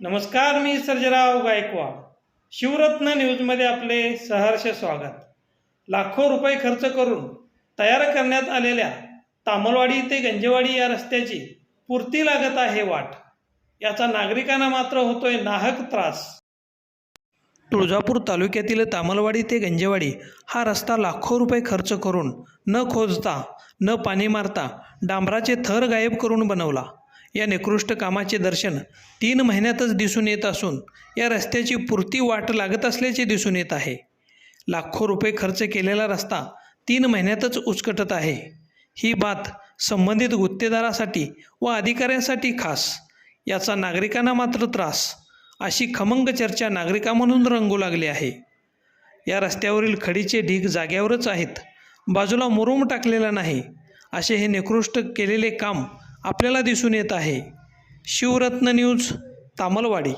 नमस्कार मी सर्जराव गायकवाड. शिवरत्न न्यूजमध्ये आपले सहर्ष स्वागत. लाखो रुपये खर्च करून तयार करण्यात आलेल्या तामलवाडी ते गंजेवाडी या रस्त्याची पूर्ती लागत आहे वाट. याचा नागरिकांना मात्र होतोय नाहक त्रास. तुळजापूर तालुक्यातील तामलवाडी ते गंजेवाडी हा रस्ता लाखो रुपये खर्च करून न खोजता न पाणी मारता डांबराचे थर गायब करून बनवला. या निकृष्ट कामाचे दर्शन तीन महिन्यातच दिसून येत असून या रस्त्याची पुरती वाट लागत असल्याचे दिसून येत आहे. लाखो रुपये खर्च केलेला रस्ता तीन महिन्यातच उचकटत आहे. ही बात संबंधित गुत्तेदारासाठी व अधिकाऱ्यांसाठी खास याचा नागरिकांना मात्र त्रास. अशी खमंग चर्चा नागरिका म्हणून रंगू लागली आहे. या रस्त्यावरील खडीचे ढीग जाग्यावरच आहेत. बाजूला मुरुम टाकलेला नाही. असे हे निकृष्ट केलेले काम आपल्याला दिसून येत आहे. शिवरत्न न्यूज तामलवाडी.